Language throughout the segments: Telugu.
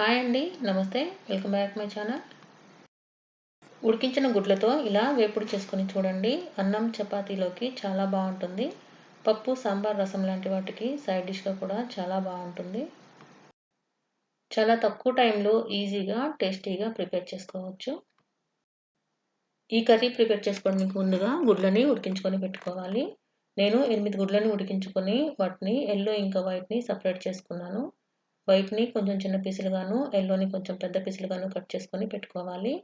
హాయ్ అండి నమస్తే వెల్కమ్ బ్యాక్ మై ఛానల్. ఉడికించిన గుడ్లతో ఇలా వేపుడు చేసుకుని చూడండి అన్నం చపాతీలోకి చాలా బాగుంటుంది. పప్పు సాంబార్ రసం లాంటి వాటికి సైడ్ డిష్గా కూడా చాలా బాగుంటుంది. చాలా తక్కువ టైంలో ఈజీగా టేస్టీగా ప్రిపేర్ చేసుకోవచ్చు. ఈ కర్రీ ప్రిపేర్ చేసుకోవడానికి ముందుగా గుడ్లని ఉడికించుకొని పెట్టుకోవాలి. నేను ఎనిమిది గుడ్లని ఉడికించుకొని వాటిని ఎల్లో ఇంకా వైట్ని సపరేట్ చేసుకున్నాను. వైట్ని కొంచెం చిన్న పీసులుగాను ఎల్లోని కొంచెం పెద్ద పీసులుగాను కట్ చేసుకొని పెట్టుకోవాలి.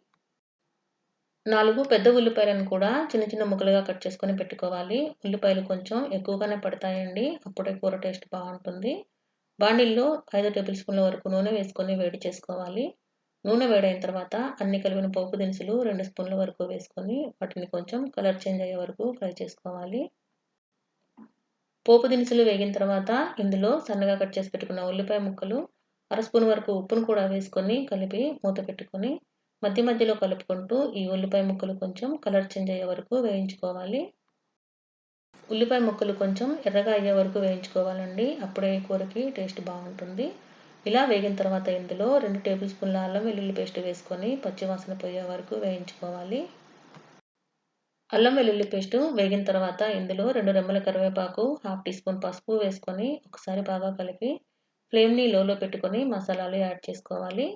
నాలుగు పెద్ద ఉల్లిపాయలను కూడా చిన్న చిన్న ముక్కలుగా కట్ చేసుకొని పెట్టుకోవాలి. ఉల్లిపాయలు కొంచెం ఎక్కువగానే పడతాయండి. అప్పుడే కూర టేస్ట్ బాగుంటుంది. బాండిల్లో ఐదు టేబుల్ స్పూన్ల వరకు నూనె వేసుకొని వేడి చేసుకోవాలి. నూనె వేడైన తర్వాత అన్ని కలిపిన పోపు దినుసులు రెండు స్పూన్ల వరకు వేసుకొని వాటిని కొంచెం కలర్ చేంజ్ అయ్యే వరకు ఫ్రై చేసుకోవాలి. పోపు దినుసులు వేగిన తర్వాత ఇందులో సన్నగా కట్ చేసి పెట్టుకున్న ఉల్లిపాయ ముక్కలు అర స్పూన్ వరకు ఉప్పును కూడా వేసుకొని కలిపి మూత పెట్టుకొని మధ్య మధ్యలో కలుపుకుంటూ ఈ ఉల్లిపాయ ముక్కలు కొంచెం కలర్ చేంజ్ అయ్యే వరకు వేయించుకోవాలి. ఉల్లిపాయ ముక్కలు కొంచెం ఎర్రగా అయ్యే వరకు వేయించుకోవాలండి. అప్పుడే కూరకి టేస్ట్ బాగుంటుంది. ఇలా వేగిన తర్వాత ఇందులో రెండు టేబుల్ స్పూన్ల అల్లం వెల్లుల్లి పేస్ట్ వేసుకొని పచ్చివాసన పోయే వరకు వేయించుకోవాలి. అల్లం వెల్లుల్లి పేస్ట్ వేగిన తర్వాత ఇందులో రెండు రెమ్మల కరివేపాకు హాఫ్ టీ స్పూన్ పసుపు వేసుకొని ఒకసారి బాగా కలిపి ఫ్లేమ్ని లోలో పెట్టుకొని మసాలాలు యాడ్ చేసుకోవాలి.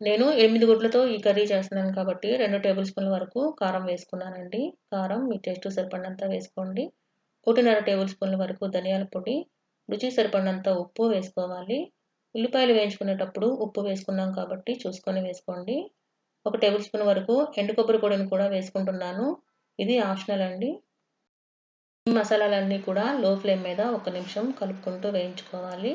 నేను ఎనిమిది గుడ్లతో ఈ కర్రీ చేస్తున్నాను కాబట్టి రెండు టేబుల్ స్పూన్ల వరకు కారం వేసుకున్నానండి. కారం మీ టేస్ట్ సరిపడినంత వేసుకోండి. ఒకటిన్నర టేబుల్ స్పూన్ల వరకు ధనియాల పొడి రుచి సరిపడినంత ఉప్పు వేసుకోవాలి. ఉల్లిపాయలు వేయించుకునేటప్పుడు ఉప్పు వేసుకున్నాం కాబట్టి చూసుకొని వేసుకోండి. ఒక టేబుల్ స్పూన్ వరకు ఎండు కొబ్బరి పొడిని కూడా వేసుకుంటున్నాను. ఇది ఆప్షనల్ అండి. ఈ మసాలాలన్నీ కూడా లో ఫ్లేమ్ మీద ఒక నిమిషం కలుపుకుంటూ వేయించుకోవాలి.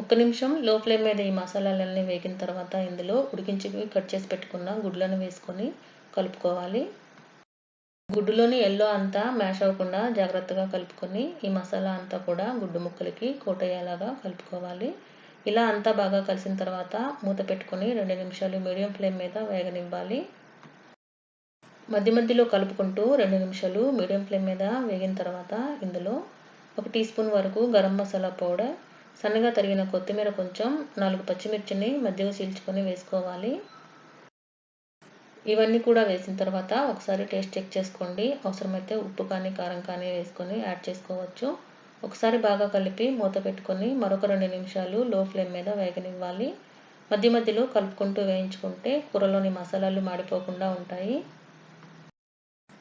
ఒక్క నిమిషం లో ఫ్లేమ్ మీద ఈ మసాలాలన్నీ వేగిన తర్వాత ఇందులో ఉడికించి కట్ చేసి పెట్టుకున్న గుడ్లను వేసుకొని కలుపుకోవాలి. గుడ్డులోని ఎల్లో అంతా మ్యాష్ అవ్వకుండా జాగ్రత్తగా కలుపుకొని ఈ మసాలా అంతా కూడా గుడ్డు ముక్కలకి కోటయ్యేలాగా కలుపుకోవాలి. ఇలా అంతా బాగా కలిసిన తర్వాత మూత పెట్టుకొని రెండు నిమిషాలు మీడియం ఫ్లేమ్ మీద వేగనివ్వాలి. మధ్య మధ్యలో కలుపుకుంటూ రెండు నిమిషాలు మీడియం ఫ్లేమ్ మీద వేగిన తర్వాత ఇందులో ఒక టీ స్పూన్ వరకు గరం మసాలా పౌడర్ సన్నగా తరిగిన కొత్తిమీర కొంచెం నాలుగు పచ్చిమిర్చిని మధ్యలో చీల్చుకొని వేసుకోవాలి. ఇవన్నీ కూడా వేసిన తర్వాత ఒకసారి టేస్ట్ చెక్ చేసుకోండి. అవసరమైతే ఉప్పు కానీ కారం కానీ వేసుకొని యాడ్ చేసుకోవచ్చు. ఒకసారి బాగా కలిపి మూత పెట్టుకొని మరొక రెండు నిమిషాలు లో ఫ్లేమ్ మీద వేగనివ్వాలి. మధ్య మధ్యలో కలుపుకుంటూ వేయించుకుంటే కూరలోని మసాలాలు మాడిపోకుండా ఉంటాయి.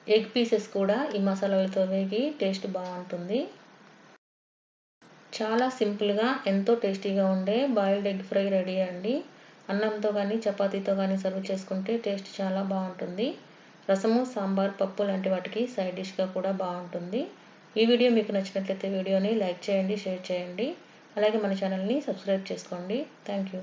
ఎగ్ పీసెస్ కూడా ఈ మసాలాలతో వేగి టేస్ట్ బాగుంటుంది. చాలా సింపుల్గా ఎంతో టేస్టీగా ఉండే బాయిల్డ్ ఎగ్ ఫ్రై రెడీ అండి. అన్నంతో కానీ చపాతీతో కానీ సర్వ్ చేసుకుంటే టేస్ట్ చాలా బాగుంటుంది. రసము సాంబార్ పప్పు లాంటి వాటికి సైడ్ డిష్గా కూడా బాగుంటుంది. ఈ వీడియో మీకు నచ్చినట్లయితే వీడియోని లైక్ చేయండి షేర్ చేయండి. అలాగే మన ఛానల్ని సబ్స్క్రైబ్ చేసుకోండి. Thank you.